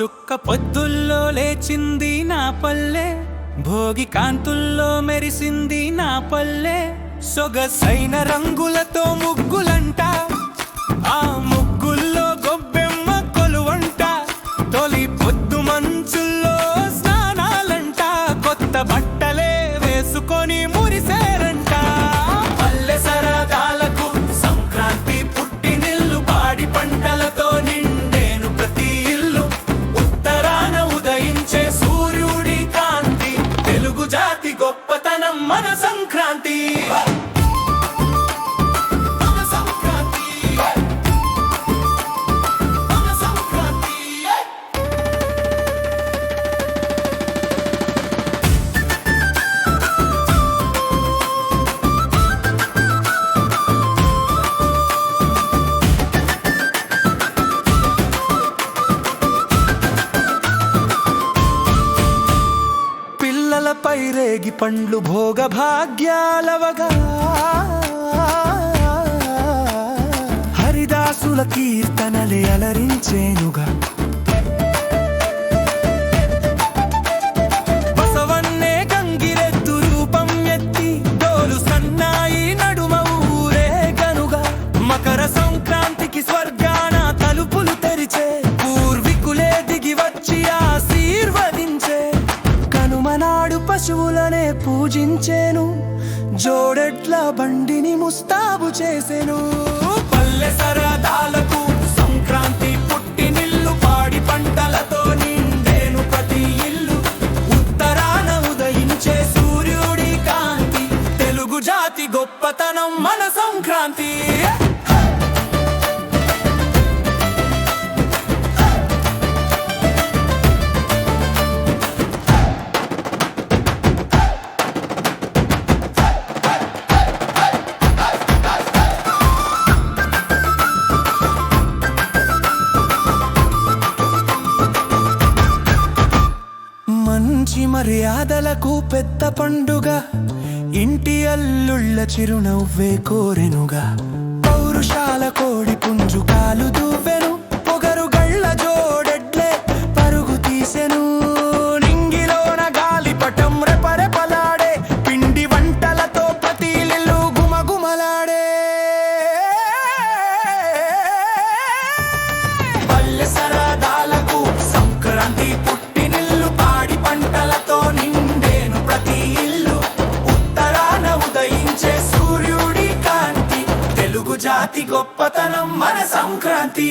చుక్క పొద్దుల్లో లేచింది నా పల్లె భోగి కాంతుల్లో మెరిసింది నా పల్లె. సొగసైన రంగులతో ముగ్గు గొప్పతనం మన సంక్రాంతి. పిల్లలపై రేగి పండ్లు భోగ భాగ్యాలవగా హరిదాసుల కీర్తనలే అలరించేనుగా. పశువులనే పూజించేను జోడెట్ల బండిని ముస్తాబు చేసెను. పల్లె సరదాలకు సంక్రాంతి పుట్టినిల్లు పాడి పంటలతో నిండేను ప్రతి ఇల్లు. ఉత్తరాన ఉదయించే సూర్యుడి కాంతి తెలుగు జాతి గొప్పతనం మన సంక్రాంతి. మంచి మర్యాదలకు పెద్ద పండుగ. ఇంటి అల్లుళ్ళ చిరునవ్వే కోరెనుగా. పౌరుషాల కోడి పుంజు కాలుదు జాతి గొప్పతనం మన సంక్రాంతి.